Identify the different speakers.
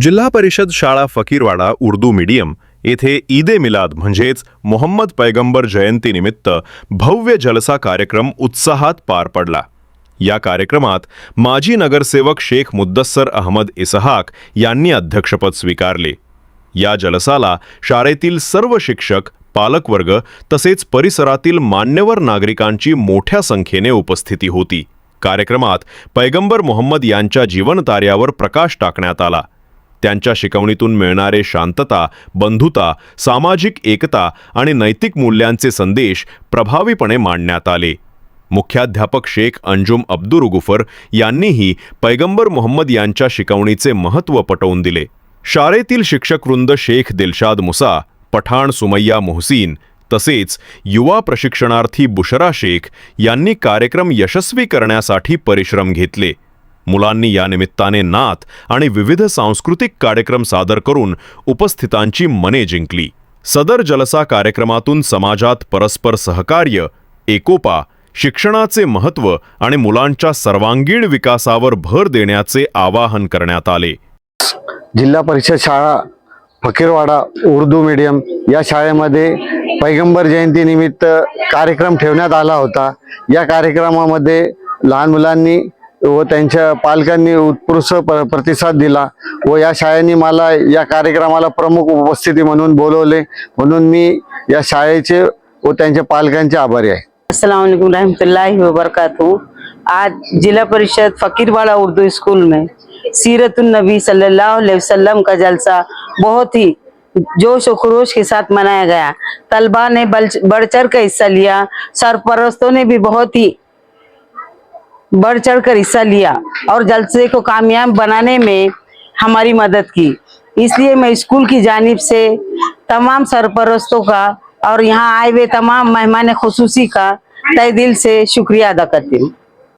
Speaker 1: जिल्हा परिषद शाळा फकीरवाडा उर्दू मीडियम येथे ईद ए मिलाद म्हणजेच मोहम्मद पैगंबर जयंतीनिमित्त भव्य जलसा कार्यक्रम उत्साहात पार पडला. या कार्यक्रमात माजी नगरसेवक शेख मुद्दस्सर अहमद इसहाक यांनी अध्यक्षपद स्वीकारले. या जलसाला शाळेतील सर्व शिक्षक पालकवर्ग तसेच परिसरातील मान्यवर नागरिकांची मोठ्या संख्येने उपस्थिती होती. कार्यक्रमात पैगंबर मोहम्मद यांच्या जीवनतार्यावर प्रकाश टाकण्यात आला. त्यांच्या शिकवणीतून मिळणारे शांतता बंधुता सामाजिक एकता आणि नैतिक मूल्यांचे संदेश प्रभावीपणे मांडण्यात आले. मुख्याध्यापक शेख अंजुम अब्दुर गुफर यांनीही पैगंबर मोहम्मद यांच्या शिकवणीचे महत्त्व पटवून दिले. शाळेतील शिक्षकवृंद शेख दिलशाद मुसा पठाण सुमय्या मोहसीन तसेच युवा प्रशिक्षणार्थी बुशरा शेख यांनी कार्यक्रम यशस्वी करण्यासाठी परिश्रम घेतले. मुलांनी या निमित्ताने नात आणि विविध सांस्कृतिक कार्यक्रम सादर करून उपस्थितांची मने जिंकली. सदर जलसा कार्यक्रमातून समाजात परस्पर सहकार्य एकोपा शिक्षणाचे महत्त्व आणि मुलांच्या सर्वांगीण विकासावर भर देण्याचे आवाहन करण्यात आले.
Speaker 2: जिल्हा परिषद शाळा फकीरवाडा उर्दू मीडियम या शाळेमध्ये पैगंबर जयंतीनिमित्त कार्यक्रम ठेवण्यात आला होता. या कार्यक्रमामध्ये लहान मुलांनी व त्यांच्या पालकांनी उत्कृष्ट प्र प्रतिसाद दिला व या शाळेने मला या कार्यक्रमाला प्रमुख उपस्थिती म्हणून बोलवले. म्हणून मी या शाळेचे व त्यांच्या पालकांचे आभारी आहे.
Speaker 3: अस्सलाम वालेकुम रहमतुल्लाहि आज जिला परिषद फकीरवाड़ा उर्दू स्कूल में सीरतुलनबी सल्लल्लाहु अलैहि वसल्लम का जलसा बहुत ही जोश और खरोश के साथ मनाया गया। तलबा ने बढ़ चढ़ कर हिस्सा लिया। सरपरस्तों ने भी बहुत ही बढ़ चढ़ कर हिस्सा लिया और जलसे को कामयाब बनाने में हमारी मदद की। इसलिए मैं स्कूल की जानब से तमाम सरपरस्तों का और यहाँ आए हुए तमाम मेहमान खसूसी का तय दिल से शुक्रिया अदा करती हूँ।